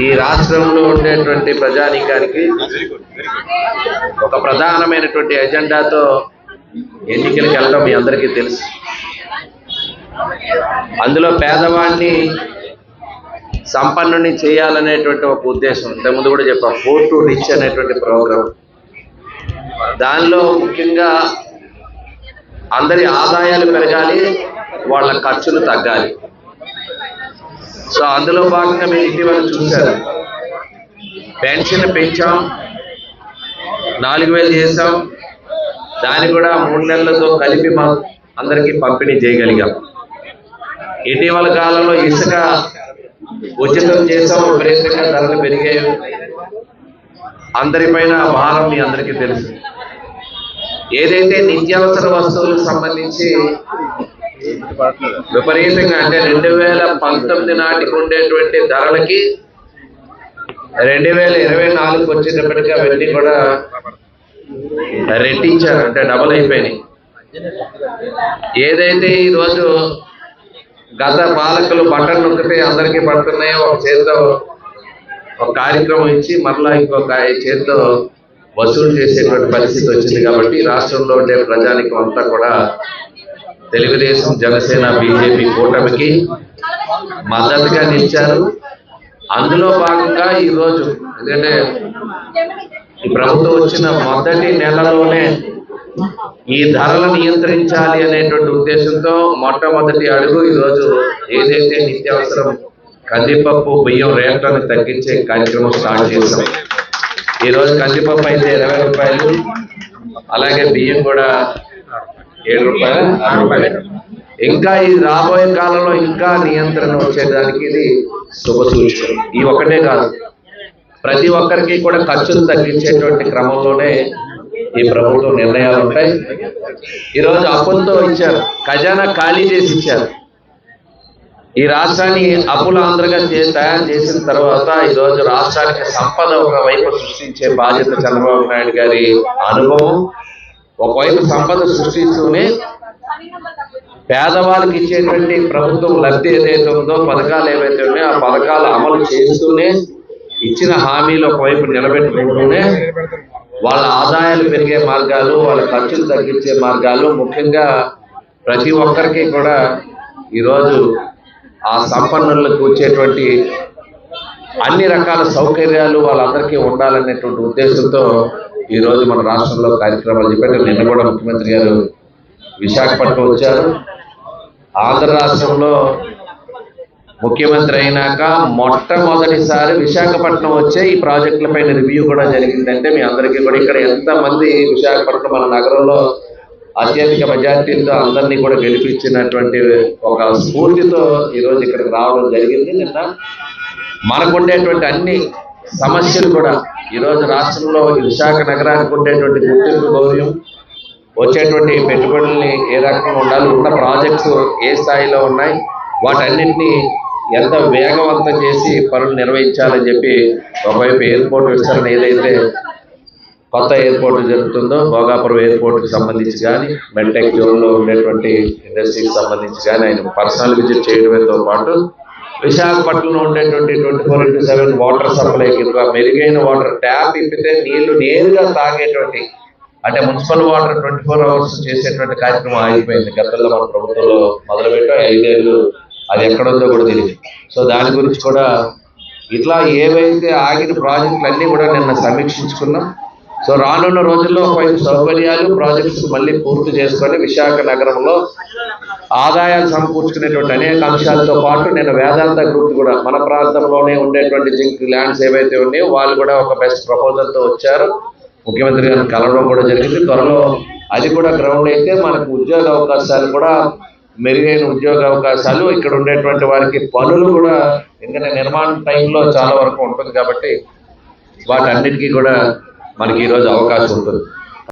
ఈ రాష్ట్రంలో ఉండేటువంటి ప్రజానీకానికి ఒక ప్రధానమైనటువంటి ఎజెండాతో ఎన్నికలకు వెళ్ళడం మీ అందరికీ తెలుసు. అందులో పేదవాడిని సంపన్నుని చేయాలనేటువంటి ఒక ఉద్దేశం. ఇంతకుముందు కూడా చెప్పాం ఫోర్ టు రిచ్ అనేటువంటి ప్రోగ్రాం దానిలో ముఖ్యంగా అందరి ఆదాయాలు పెరగాలి వాళ్ళ ఖర్చులు తగ్గాలి. సో అందులో భాగంగా మీరు ఇటీవల చూశారు. పెన్షన్ పెంచాం నాలుగు వేలు చేసాం దాన్ని కూడా మూడు నెలలతో కలిపి మా అందరికీ పంపిణీ చేయగలిగాం. ఇటీవల కాలంలో ఇసుక ఉచితం చేసాం విపరీతంగా ధరలు పెరిగాయి. అందరిపైన భారం మీ అందరికీ తెలుసు. ఏదైతే నిత్యావసర వస్తువులకు సంబంధించి విపరీతంగా అంటే రెండు వేల పంతొమ్మిది నాటికి ఉండేటువంటి ధరలకి రెండు వేల ఇరవై నాలుగుకి వచ్చేటప్పటికి అవన్నీ కూడా రెట్టించారు అంటే డబల్ అయిపోయినాయి. ఏదైతే ఈరోజు గత పాలకులు బటన్ నొక్కితే అందరికీ పడుతున్నాయో. ఒక చేతితో ఒక కార్యక్రమం ఇచ్చి మరలా ఇంకొక చేతితో వసూలు చేసేటువంటి పరిస్థితి వచ్చింది కాబట్టి రాష్ట్రంలో ఉండే ప్రజానికం అంతా కూడా తెలుగుదేశం జనసేన బీజేపీ కూటమికి మద్దతుగా నిలిచారు. అందులో భాగంగా ఈరోజు ఎందుకంటే ఈ ప్రభుత్వం వచ్చిన మొదటి నెలలోనే ఈ ధరలు నియంత్రించాలి అనేటువంటి ఉద్దేశంతో మొట్టమొదటి అడుగు ఈరోజు ఏదైతే నిత్యావసరం కందిపప్పు బియ్యం రేట్లను తగ్గించే కార్యక్రమం స్టార్ట్ చేశాం. ఈరోజు కందిపప్పు అయితే ఇరవై రూపాయలు అలాగే బియ్యం కూడా ఏడు రూపాయలు ఆరు రూపాయలు. ఇంకా ఈ రాబోయే కాలంలో ఇంకా నియంత్రణ వచ్చేదానికి ఇది శుభ సూచన. ఈ ఒకటే కాదు ప్రతి ఒక్కరికి కూడా ఖర్చులు తగ్గించేటువంటి క్రమంలోనే ఈ ప్రభుత్వం నిర్ణయాలు ఉంటాయి. ఈరోజు అప్పులతో ఇచ్చారు. ఖజానా ఖాళీ చేసి ఇచ్చారు. ఈ రాష్ట్రాన్ని అప్పుల ఆంధ్రగా తయారు చేసిన తర్వాత ఈరోజు రాష్ట్రానికి సంపద ఒకవైపు సృష్టించే బాధ్యత చంద్రబాబు నాయుడు గారి అనుభవం. ఒకవైపు సంపద సృష్టిస్తూనే పేదవాళ్ళకి ఇచ్చేటువంటి ప్రభుత్వం లబ్ధి ఏదైతే ఉందో పథకాలు ఏవైతే ఉన్నాయో ఆ పథకాలు అమలు చేస్తూనే ఇచ్చిన హామీలు ఒకవైపు నిలబెట్టుకుంటూనే వాళ్ళ ఆదాయాలు పెరిగే మార్గాలు వాళ్ళ ఖర్చులు తగ్గించే మార్గాలు ముఖ్యంగా ప్రతి ఒక్కరికి కూడా ఈరోజు ఆ సంపన్నులకు వచ్చేటువంటి అన్ని రకాల సౌకర్యాలు వాళ్ళందరికీ ఉండాలనేటువంటి ఉద్దేశంతో ఈరోజు మన రాష్ట్రంలో కార్యక్రమాలు చెప్పారు నిన్న కూడా ముఖ్యమంత్రి గారు విశాఖపట్నం వచ్చారు. ఆంధ్ర రాష్ట్రంలో ముఖ్యమంత్రి అయినాక మొట్టమొదటిసారి విశాఖపట్నం వచ్చే ఈ ప్రాజెక్టుల పైన రివ్యూ కూడా జరిగిందంటే మీ అందరికీ కూడా ఇక్కడ ఎంతమంది విశాఖపట్నం మన నగరంలో అత్యధిక మెజార్టీలతో అందరినీ కూడా గెలిపించినటువంటి ఒక స్ఫూర్తితో ఈరోజు ఇక్కడికి రావడం జరిగింది. నిన్న మనకు ఉండేటువంటి అన్ని సమస్యలు కూడా ఈరోజు రాష్ట్రంలో విశాఖ నగరానికి ఉండేటువంటి గుర్తింపు గౌరవం వచ్చేటువంటి పెట్టుబడుల్ని ఏ రకంగా ఉండాలి ఉన్న ప్రాజెక్ట్స్ ఏ స్థాయిలో ఉన్నాయి వాటన్నింటినీ ఎంత వేగవంతం చేసి పనులు నిర్వహించాలని చెప్పి ఒకవైపు ఎయిర్పోర్ట్ విస్తరణ ఏదైతే కొత్త ఎయిర్పోర్ట్ జరుగుతుందో భోగాపురం ఎయిర్పోర్ట్కి సంబంధించి కానీ మెడ్టెక్ జోన్లో ఉండేటువంటి ఇండస్ట్రీకి సంబంధించి కానీ ఆయన పర్సనల్ విజిట్ చేయడంతో పాటు విశాఖపట్నంలో ఉండేటువంటి twenty four into seven water supply కింద మెరుగైన వాటర్ ట్యాప్ ఇప్పితే నీళ్ళు నేరుగా తాగేటువంటి అంటే municipal water twenty four hours చేసేటువంటి కార్యక్రమం ఆగిపోయింది. గతంలో మన ప్రభుత్వంలో మొదలుపెట్టాం. ఐదేళ్ళు అది ఎక్కడుందో కూడా తెలియదు సో దాని గురించి కూడా ఇట్లా ఏవైతే ఆగిన ప్రాజెక్టులు అన్నీ కూడా నిన్న సమీక్షించుకున్నాం. సో రానున్న రోజుల్లో కొంచెం సౌకర్యాలు ప్రాజెక్ట్స్ మళ్ళీ పూర్తి చేసుకొని విశాఖ నగరంలో ఆదాయాలు సమకూర్చుకునేటువంటి అనేక అంశాలతో పాటు నేను వేదాంత గ్రూప్ కూడా మన ప్రాంతంలోనే ఉండేటువంటి జింక్ ల్యాండ్స్ ఏవైతే ఉన్నాయో వాళ్ళు కూడా ఒక బెస్ట్ ప్రపోజల్తో వచ్చారు. ముఖ్యమంత్రి గారిని కలవడం కూడా జరిగింది. త్వరలో అది కూడా గ్రౌండ్ అయితే మనకు ఉద్యోగ అవకాశాలు కూడా మెరుగైన ఉద్యోగ అవకాశాలు ఇక్కడ ఉండేటువంటి వారికి పనులు కూడా ఎందుకంటే నిర్మాణ టైంలో చాలా వరకు ఉంటుంది కాబట్టి వాటన్నిటికీ కూడా మనకి ఈరోజు అవకాశం ఉంటుంది.